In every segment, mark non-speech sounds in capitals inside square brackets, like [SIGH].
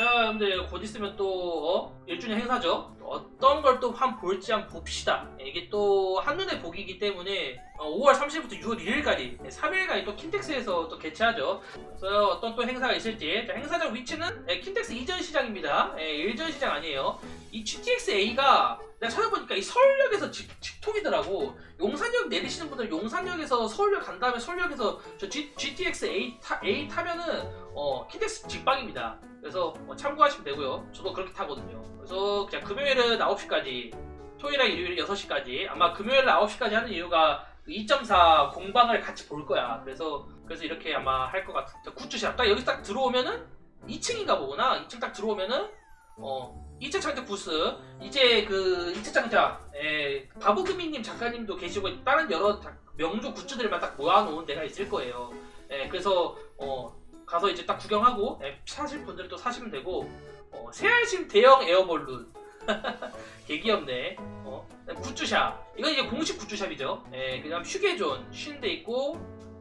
자, 여러분들 곧 있으면 또 어? 1주년 행사죠. 어 떤 걸 또 한 볼지 한번 봅시다. 예, 이게 또 한눈에 보기이기 때문에 어, 5월 30일부터 6월 1일까지 3일까지 또 킨텍스에서 또 개최하죠. 그래서 어떤 또 행사가 있을지 자, 행사장 위치는 예, 킨텍스 이전 시장입니다. 예, 일전 시장 아니에요. 이 GTX A가 내가 찾아보니까 이 서울역에서 직, 직통이더라고. 용산역 내리시는 분들 용산역에서 서울역 간 다음에 서울역에서 저 G, GTX A, 타, A 타면은 어, 킨텍스 직방입니다. 그래서 뭐 참고하시면 되고요. 저도 그렇게 타거든요. 그래서 그냥 금요일은 9시까지, 토요일이랑 일요일 6시까지. 아마 금요일 9시까지 하는 이유가 2.4 공방을 같이 볼 거야. 그래서 그래서 이렇게 아마 할 것 같아. 자, 굿즈샵. 딱 여기 딱 들어오면은 2층인가 보구나. 2층 딱 들어오면은 어 2차 창작 부스 이제 그 2차 창작 에, 바보금이님 작가님도 계시고 다른 여러 작- 명조 굿즈들만 딱 모아놓은 데가 있을 거예요. 예, 그래서 어 가서 이제 딱 구경하고 예, 사실 분들은 또 사시면 되고 어, 새알심 대형 에어볼룬 [LAUGHS] 개 귀엽네. 어, 굿즈샵. 이건 이제 공식 굿즈샵이죠. 예, 그다음 휴게존 쉬는 데 있고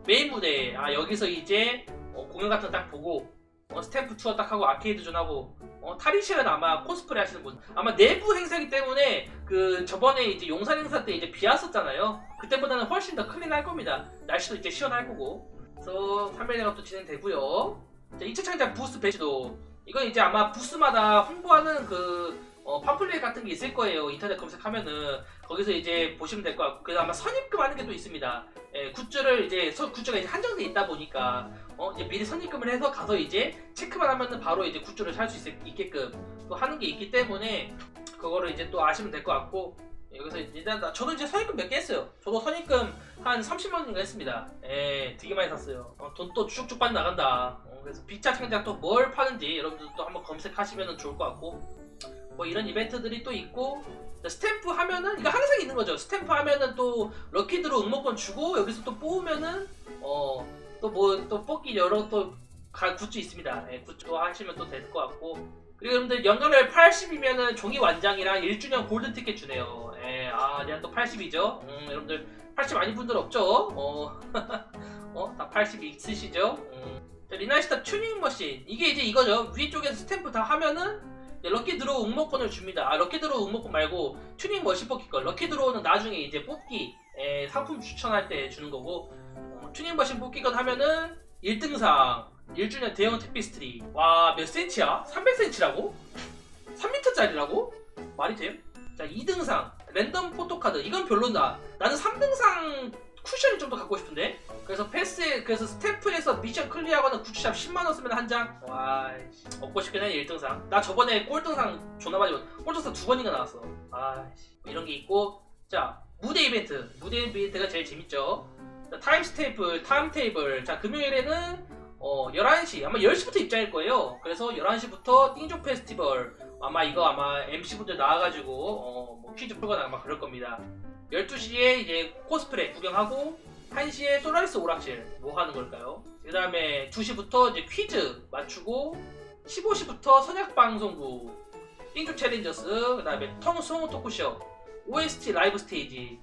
메인 무대 아 여기서 이제 어, 공연 같은 거 딱 보고 어, 스탬프 투어 딱 하고 아케이드 존 하고 어, 탈의실은 아마 코스프레 하시는 분. 아마 내부 행사이기 때문에 그 저번에 이제 용산 행사 때 이제 비 왔었잖아요. 그때보다는 훨씬 더 클린할 겁니다. 날씨도 이제 시원할 거고. 그래서 3일 작업도 진행되고요. 자, 2차 창작 부스 배치도. 이건 이제 아마 부스마다 홍보하는 그 어, 팜플렛 같은 게 있을 거예요. 인터넷 검색하면은 거기서 이제 보시면 될 것 같고 그래서 아마 선입금 하는 게 또 있습니다. 예, 굿즈를 이제 서, 굿즈가 이제 한정돼 있다 보니까 어, 이제 미리 선입금을 해서 가서 이제 체크만 하면은 바로 이제 굿즈를 살 수 있게끔 또 하는 게 있기 때문에 그거를 이제 또 아시면 될 것 같고 여기서 일단 나- 저도 이제 선입금 몇 개 했어요. 저도 선입금 한 30만 원인가 했습니다. 예, 되게 많이 샀어요. 어, 돈또 쭉쭉 빠져 나간다. 어, 그래서 비자 창작 또뭘 파는지 여러분들 또 한번 검색하시면 좋을 것 같고 뭐 이런 이벤트들이 또 있고 자, 스탬프 하면은 이거 항상 있는 거죠. 스탬프 하면은 또 럭키드로 응모권 주고 여기서 또 뽑으면은 어 또 뭐또 뽑기 여러 또 가- 굿즈 있습니다. 예, 굿즈 또 하시면 또 될 것 같고 그리고 여러분들 연간을 80이면은 종이 완장이랑 1주년 골든 티켓 주네요. 예, 아, 내가 또 80이죠. 음, 여러분들 80 아닌 분들 없죠? 어, [LAUGHS] 어, 다 80 있으시죠? 음. 자, 리나시타 튜닝 머신. 이게 이제 이거죠. 위쪽에서 스탬프 다 하면은 이제 럭키 드로우 응모권을 줍니다. 아, 럭키 드로우 응모권 말고 튜닝 머신 뽑기 거. 럭키 드로우는 나중에 이제 뽑기, 에, 상품 추천할 때 주는 거고, 어, 튜닝 머신 뽑기 건 하면은 1등상, 1주년 대형 테피스트리. 와, 몇 센치야? 300cm라고? 3m짜리라고? 말이 됨? 자, 2등상, 랜덤 포토카드. 이건 별로다. 나는 3등상 쿠션이 좀 더 갖고 싶은데? 그래서 패스, 그래서 스탬프에서 미션 클리어하거나 굿즈샵 10만원 쓰면 한 장? 와, 씨, 먹고 싶긴 해, 1등상. 나 저번에 꼴등상 존나 많이, 받- 꼴등상 두 번이나 나왔어. 아, 씨, 이런 게 있고. 자, 무대 이벤트. 무대 이벤트가 제일 재밌죠. 자, 타임 스테이플, 타임 테이블. 자, 금요일에는 어, 11시, 아마 10시부터 입장일 거예요. 그래서 11시부터 띵조 페스티벌. 아마 이거 아마 MC분들 나와가지고, 어, 뭐 퀴즈 풀거나 아마 그럴 겁니다. 12시에 이제 코스프레 구경하고, 1시에 솔라리스 오락실. 뭐 하는 걸까요? 그 다음에 2시부터 이제 퀴즈 맞추고, 15시부터 선약방송국, 띵조 챌린저스, 그 다음에 텅송 토크쇼, OST 라이브 스테이지,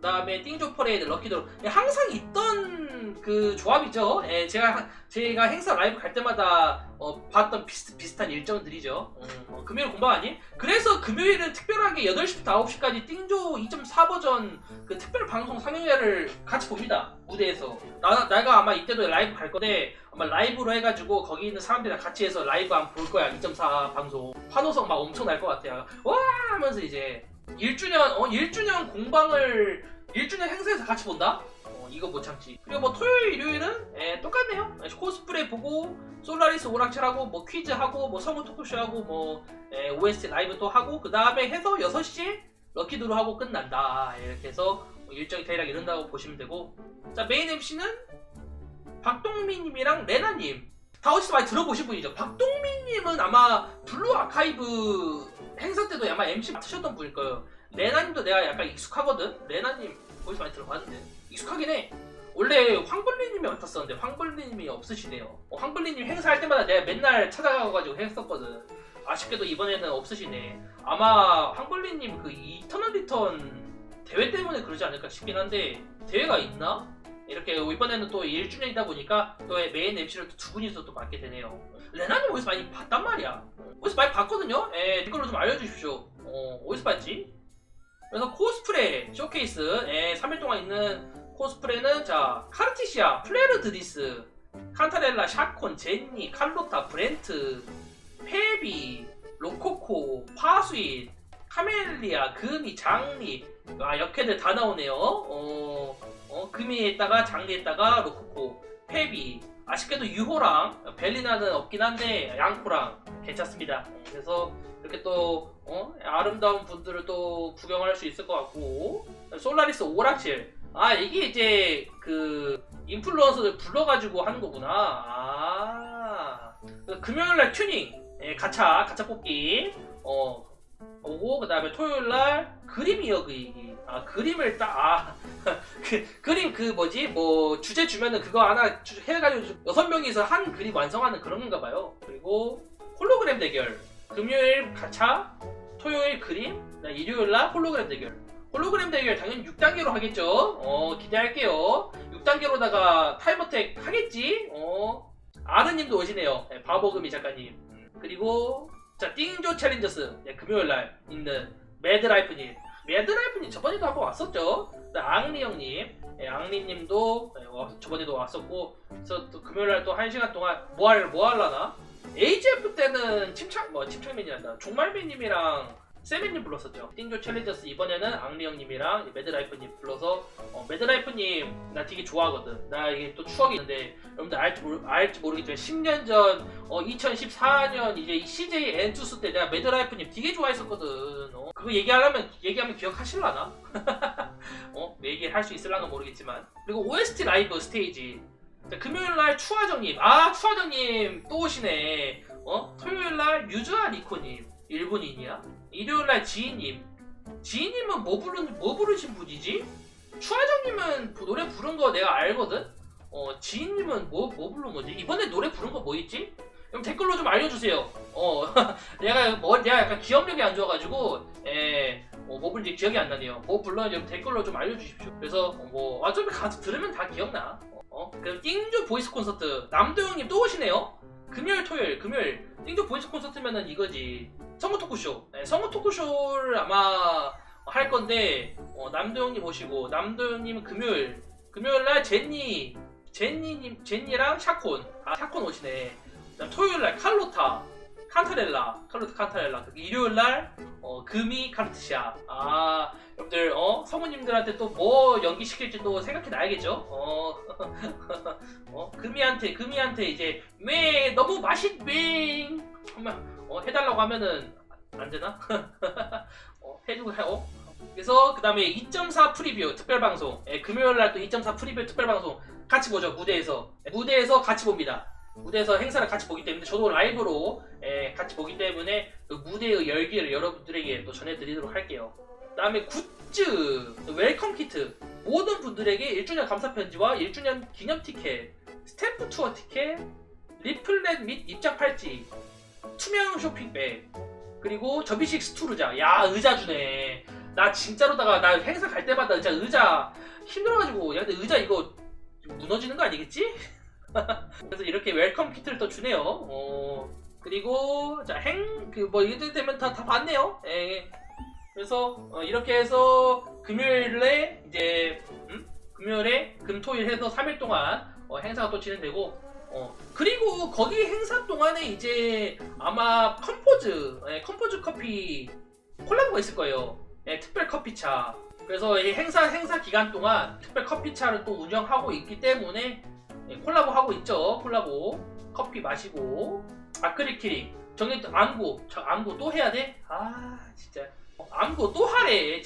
그 다음에 띵조 퍼레이드, 럭키드로 예, 항상 있던 그 조합이죠. 예, 제가 제가 행사 라이브 갈 때마다 어, 봤던 비슷, 비슷한 일정들이죠. 음, 어, 금요일 공방 아니? 그래서 금요일은 특별하게 8시부터 9시까지 띵조 2.4 버전 그 특별 방송 상영회를 같이 봅니다. 무대에서. 나, 내가 아마 이때도 라이브 갈 건데 아마 라이브로 해가지고 거기 있는 사람들이랑 같이 해서 라이브 한번 볼 거야. 2.4 방송. 환호성 막 엄청 날 것 같아요. 와 하면서 이제 1주년 어 1주년 공방을 1주년 행사에서 같이 본다? 어 이거 못 참지. 그리고 뭐 토요일 일요일은 예, 똑같네요. 예, 코스프레 보고 솔라리스 오락실하고 뭐 퀴즈 하고 뭐 성우 토크쇼 하고 뭐 예, OST 라이브 또 하고 그 다음에 해서 6시에 럭키드로 하고 끝난다. 예, 이렇게 해서 뭐 일정이 대략 이런다고 보시면 되고 자 메인 MC는 박동민님이랑 레나님 다 어디서 많이 들어보신 분이죠. 박동 민님은 아마 블루 아카이브 행사 때도 아마 MC 맡으셨던 분일 거예요. 레나님도 내가 약간 익숙하거든. 레나님 거기서 많이 들어봤는데 익숙하긴 해. 원래 황블리님이 맡았었는데 황블리님이 없으시네요. 어, 황블리님 행사할 때마다 내가 맨날 찾아가가지고 했었거든. 아쉽게도 이번에는 없으시네. 아마 황블리님 그 이터널 리턴 대회 때문에 그러지 않을까 싶긴 한데 대회가 있나? 이렇게 이번에는 또 1주년이다 보니까 또 메인 MC를 두 분이서 또 맡게 되네요. 레나님 어디서 많이 봤단 말이야. 어디서 많이 봤거든요. 예, 댓글로 좀 알려주십시오. 어, 어디서 봤지? 그래서 코스프레 쇼케이스, 예, 3일 동안 있는 코스프레는 자 카르티시아, 플레르드디스, 칸타렐라, 샤콘, 제니, 칼로타, 브렌트, 페비, 로코코, 파수인, 카멜리아, 금이, 장리, 아 역캐들 다 나오네요. 어, 어 금이에다가 장리에다가 로코코, 페비. 아쉽게도 유호랑 벨리나는 없긴 한데 양코랑 괜찮습니다. 그래서 이렇게 또 어? 아름다운 분들을 또 구경할 수 있을 것 같고 솔라리스 오락실 아 이게 이제 그 인플루언서들 불러가지고 하는 거구나 아 그래서 금요일날 튜닝 예, 가차 가차 뽑기 어 오고 그 다음에 토요일 날 그림 이어그리기. 아 그림을 딱아 [LAUGHS] 그 그림 그 뭐지? 뭐 주제 주면은 그거 하나 주- 해가지고 여섯 명이서 한 그림 완성하는 그런 건가 봐요. 그리고 홀로그램 대결. 금요일 가차 토요일 그림 나 일요일 날 홀로그램 대결. 홀로그램 대결 당연히 6단계로 하겠죠. 어 기대할게요. 6단계로다가 타임어택 하겠지? 어 아르님도 오시네요. 네, 바보금이 작가님. 그리고 자 띵조 챌린저스. 네, 금요일날 있는 매드라이프님. 매드라이프님 저번에도 한번 왔었죠? 그다음 앙리 형님. 예, 앙리님도 예, 와- 저번에도 왔었고 그래서 또 금요일날 또 한 시간 동안 뭐 할 뭐 할라나? AGF 때는 침착 뭐 침착맨이란다. 종말맨님이랑 세미님 불렀었죠. 띵조 챌린저스. 이번에는 앙리 형님이랑 매드라이프님 불러서 어, 매드라이프님 나 되게 좋아하거든. 나 이게 또 추억이 있는데 여러분들 알지, 모르, 알지 모르겠지만 10년 전 어, 2014년 이제 이 CJ 엔투스 때 내가 매드라이프님 되게 좋아했었거든. 어, 그거 얘기하려면 얘기하면 기억하실라나? [LAUGHS] 어? 얘기를 할 수 있을라나 모르겠지만. 그리고 OST 라이브 스테이지. 자, 금요일 날 추하정님. 아 추하정님 또 오시네. 어? 토요일 날 유주아 리코님 일본인이야 일요일날 지인님 지인님은 뭐 부른 뭐 부르신 분이지? 추하정님은 부- 노래 부른 거 내가 알거든 어 지인님은 뭐 뭐 부른 거지 이번에 노래 부른 거 뭐 있지? 그럼 댓글로 좀 알려주세요 어 [LAUGHS] 내가 뭐 내가 약간 기억력이 안 좋아가지고 예, 어, 뭐 부른지 기억이 안 나네요. 뭐 여러분 댓글로 좀 알려주십시오. 그래서 어, 뭐 어차피 가서 들으면 다 기억나. 어, 어? 그럼 띵조 보이스 콘서트 남도영님 또 오시네요. 금요일, 토요일, 금요일 띵조 보이스 콘서트면은 이거지. 성우 토크쇼. 네, 성우 토크쇼를 아마 할 건데 어, 남도영님 오시고 남도영님은 금요일, 금요일 날 제니, 제니님, 제니랑 샤콘, 아 샤콘 오시네. 그다음 토요일 날 칼로타. 칸타렐라, 칼로트. 그리고 일요일 날 어, 금이 카르트시아. 아, 여러분들, 어, 성우님들한테 또 뭐 연기 시킬지 또 생각해 놔야겠죠? 어, [LAUGHS] 어, 금이한테, 금이한테 이제, 왜, 너무 맛있왜, 한번, 어, 해달라고 하면은, 안 되나? [LAUGHS] 어, 해주고, 해, 어? 그래서, 그 다음에 2.4 프리뷰 특별방송. 예, 금요일 날 또 2.4 프리뷰 특별방송 같이 보죠, 무대에서. 예, 무대에서 같이 봅니다. 무대에서 행사를 같이 보기 때문에 저도 라이브로 예, 같이 보기 때문에 그 무대의 열기를 여러분들에게 또 전해드리도록 할게요. 그다음에 굿즈, 웰컴 키트 모든 분들에게 1주년 감사 편지와 1주년 기념 티켓, 스탬프 투어 티켓, 리플렛 및 입장 팔찌, 투명 쇼핑백, 그리고 접이식 스투르자. 야 의자 주네. 나 진짜로다가 나 행사 갈 때마다 진짜 의자 힘들어가지고 야 근데 의자 이거 무너지는 거 아니겠지? [LAUGHS] 그래서 이렇게 웰컴 키트를 또 주네요. 어, 그리고 자 행 그 뭐 이들 되면 다 다 봤네요. 예. 그래서 어, 이렇게 해서 금요일에 이제 음? 금요일에 금토일 해서 3일 동안 어, 행사가 또 진행되고 어, 그리고 거기 행사 동안에 이제 아마 컴포즈 예, 컴포즈 커피 콜라보가 있을 거예요. 예, 특별 커피차. 그래서 이 행사 행사 기간 동안 특별 커피차를 또 운영하고 있기 때문에 예, 콜라보 하고 있죠. 콜라보. 커피 마시고. 아크릴 키링. 정리 안고 저 안고 또 해야 돼? 아 진짜. 어, 안고 또 하래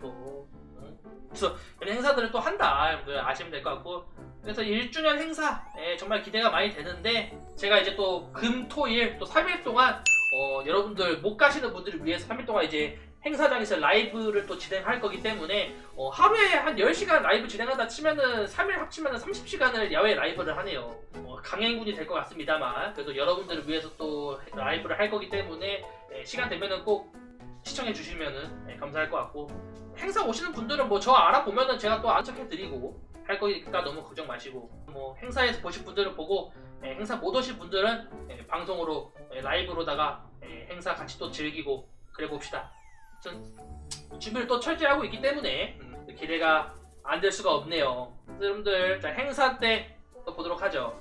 또. 응? 그래서 이런 행사들을 또 한다. 여러분들 아시면 될 것 같고. 그래서 1주년 행사. 예, 정말 기대가 많이 되는데 제가 이제 또 금 토일 또 3일 동안 어, 여러분들 못 가시는 분들을 위해서 3일 동안 이제 행사장에서 라이브를 또 진행할 거기 때문에 어, 하루에 한 10시간 라이브 진행하다 치면은 3일 합치면은 30시간을 야외 라이브를 하네요. 어, 강행군이 될 것 같습니다만 그래도 여러분들을 위해서 또 라이브를 할 거기 때문에 예, 시간 되면은 꼭 시청해 주시면은 예, 감사할 것 같고 행사 오시는 분들은 뭐 저 알아보면은 제가 또 안착해 드리고 할 거니까 너무 걱정 마시고 뭐 행사에서 보실 분들은 보고 예, 행사 못 오실 분들은 예, 방송으로 예, 라이브로다가 예, 행사 같이 또 즐기고 그래 봅시다. 전 준비를 또 철저히 하고 있기 때문에 음, 기대가 안 될 수가 없네요. 여러분들 자, 행사 때 또 보도록 하죠.